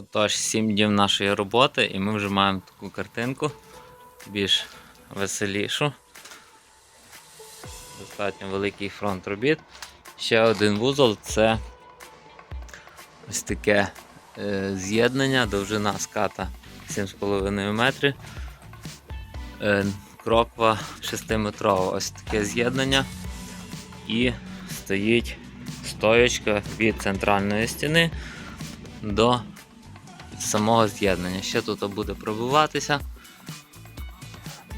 Отож, 7 днів нашої роботи, і ми вже маємо таку картинку більш веселішу. Достатньо великий фронт робіт. Ще один вузол це ось таке е, з'єднання, довжина ската 7,5 метрів. Е, кроква 6-метрова. Ось таке з'єднання. І стоїть стоячка від центральної стіни до самого з'єднання. Ще тут буде пробиватися,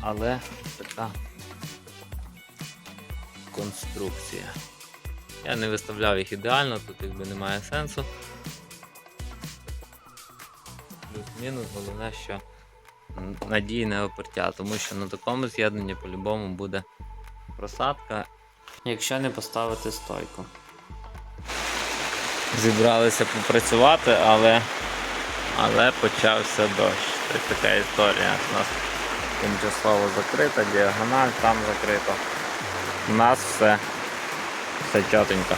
але така конструкція. Я не виставляв їх ідеально, тут якби немає сенсу. Плюс-мінус, головне, що надійне опертя, тому що на такому з'єднанні по-любому буде просадка, якщо не поставити стойку. Зібралися попрацювати, але але почався дощ. Це така історія. У нас тимчасово закрита, діагональ там закрито. У нас все, все чотенько.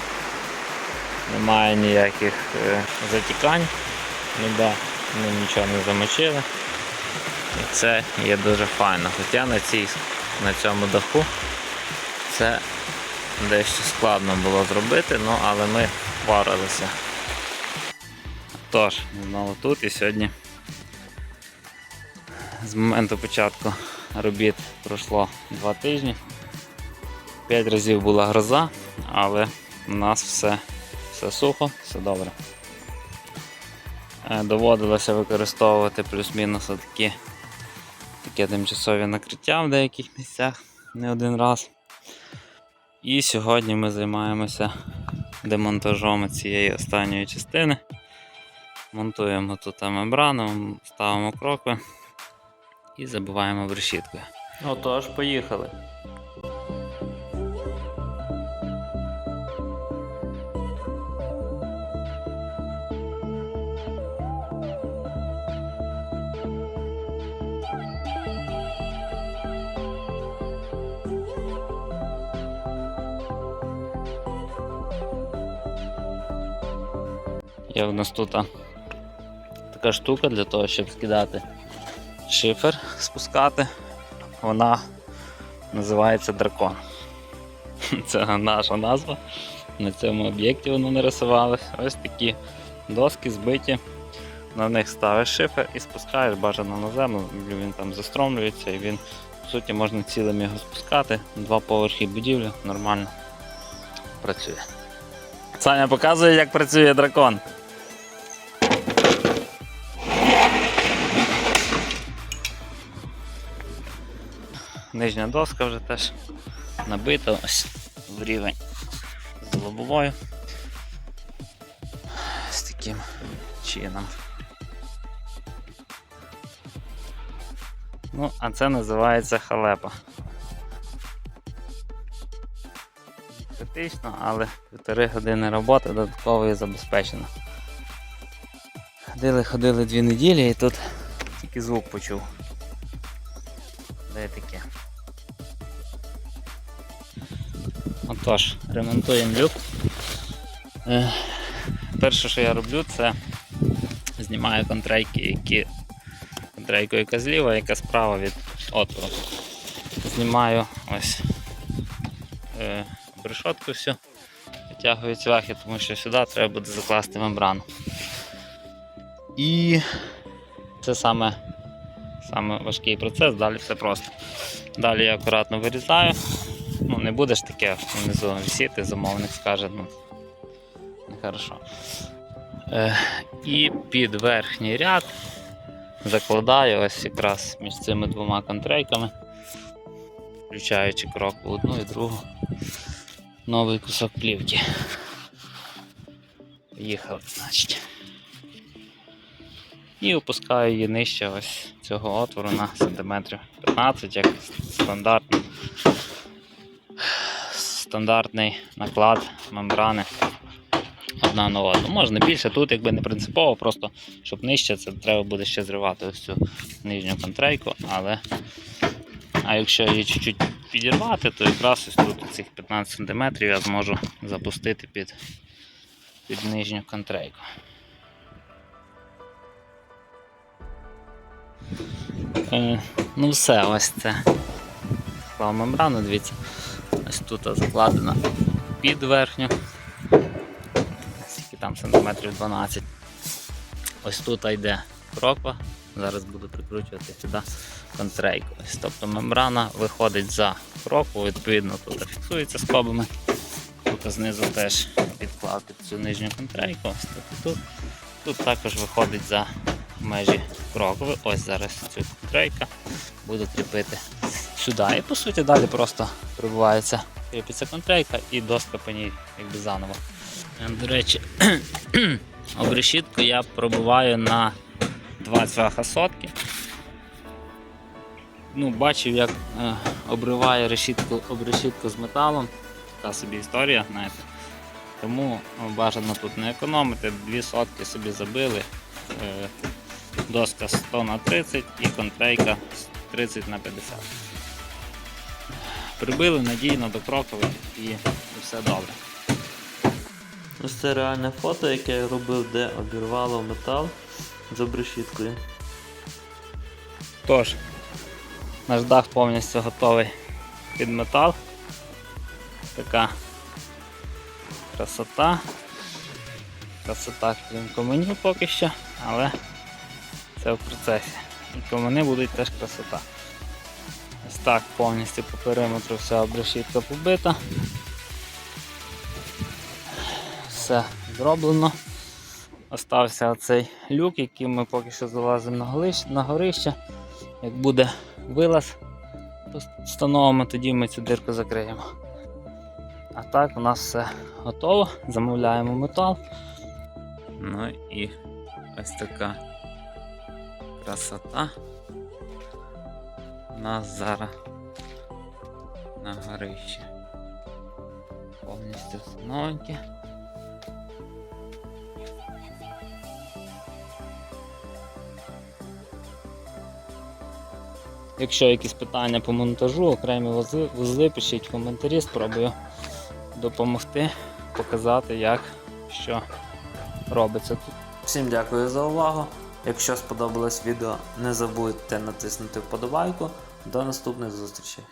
Немає ніяких е, затікань, ніде ми нічого не замочили. І це є дуже файно. Хоча на, цій, на цьому даху це дещо складно було зробити, ну але ми впоралися. Тож, знову тут і сьогодні з моменту початку робіт пройшло два тижні. П'ять разів була гроза, але у нас все, все сухо, все добре. Е, Доводилося використовувати плюс-мінус такі таке тимчасові накриття в деяких місцях не один раз. І сьогодні ми займаємося демонтажом цієї останньої частини. Монтуємо тут мембрану, ставимо крокви і забиваємо в решітку. Отож, поїхали. Є в нас тут а, така штука для того, щоб скидати шифер, спускати. Вона називається дракон. Це наша назва. На цьому об'єкті воно нарисувалось. Ось такі доски збиті. На них ставиш шифер і спускаєш бажано на землю, він там застромлюється і він, по суті, можна цілим його спускати. Два поверхи будівлі нормально працює. Саня показує, як працює дракон. Нижня доска вже теж набита ось в рівень з лобовою. З таким чином. Ну, а це називається халепа. Критично, але півтори години роботи додаткової забезпечено. Ходили, ходили дві неділі і тут тільки звук почув. Таке? Отож, ремонтуємо люк. Е, Перше, що я роблю, це знімаю контрейки, які контрейку, яка зліва, яка справа від отвору. Знімаю ось е, решетку всю, витягую цвяхи, тому що сюди треба буде закласти мембрану. І це саме, саме важкий процес, далі все просто. Далі я акуратно вирізаю. Ну, не будеш таке внизу висіти, замовник скаже, ну нехорошо. Е, і під верхній ряд закладаю ось якраз між цими двома контрейками, включаючи крок в одну і другу новий кусок плівки. Їхали, значить. І опускаю її нижче ось цього отвору на сантиметрів 15, як стандартно. Стандартний наклад мембрани одна на одну. Можна більше, тут якби не принципово, просто щоб нижче, це треба буде ще зривати ось цю нижню контрейку, але а якщо її чуть-чуть підірвати, то якраз ось тут цих 15 см я зможу запустити під, під нижню контрейку. Е, ну все, ось це. Склав мембрану, дивіться. Ось тут закладена під верхню. Скільки там сантиметрів 12. Ось тут йде кроква. Зараз буду прикручувати сюди контрейку. Ось, тобто мембрана виходить за крокву, відповідно тут фіксується скобами. Тут знизу теж підклав під цю нижню контрейку. Ось тут тут. Тут також виходить за межі крокови. Ось зараз цю контрейка буду кріпити сюди. І по суті далі просто прибувається кріпиться контрейка і доска по ній якби заново. Е, До речі, обрешітку я пробуваю на два цвяха сотки. Ну, бачив, як е, обриває решітку, обрешітку з металом. Така собі історія, знаєте. Тому бажано тут не економити, дві сотки собі забили. Е, доска 100 на 30 і контрейка 30 на 50. Прибили надійно до крокових і, і все добре. Ось це реальне фото, яке я робив, де обірвало метал з обрешіткою. Тож, наш дах повністю готовий під метал. Така красота. Красота крім каменів поки що, але це в процесі. І камени будуть теж красота. Ось так повністю по периметру вся обрешітка побита. Все зроблено. Остався оцей люк, яким ми поки що залазимо на горище. На горище. Як буде вилаз, встановимо, тоді ми цю дирку закриємо. А так у нас все готово. Замовляємо метал. Ну і ось така красота. Зараз на горищі. Повністю новеньке. Якщо якісь питання по монтажу, окремі вузли, вузли пишіть в коментарі, спробую допомогти, показати, як що робиться тут. Всім дякую за увагу. Якщо сподобалось відео, не забудьте натиснути вподобайку. До наступних зустрічей.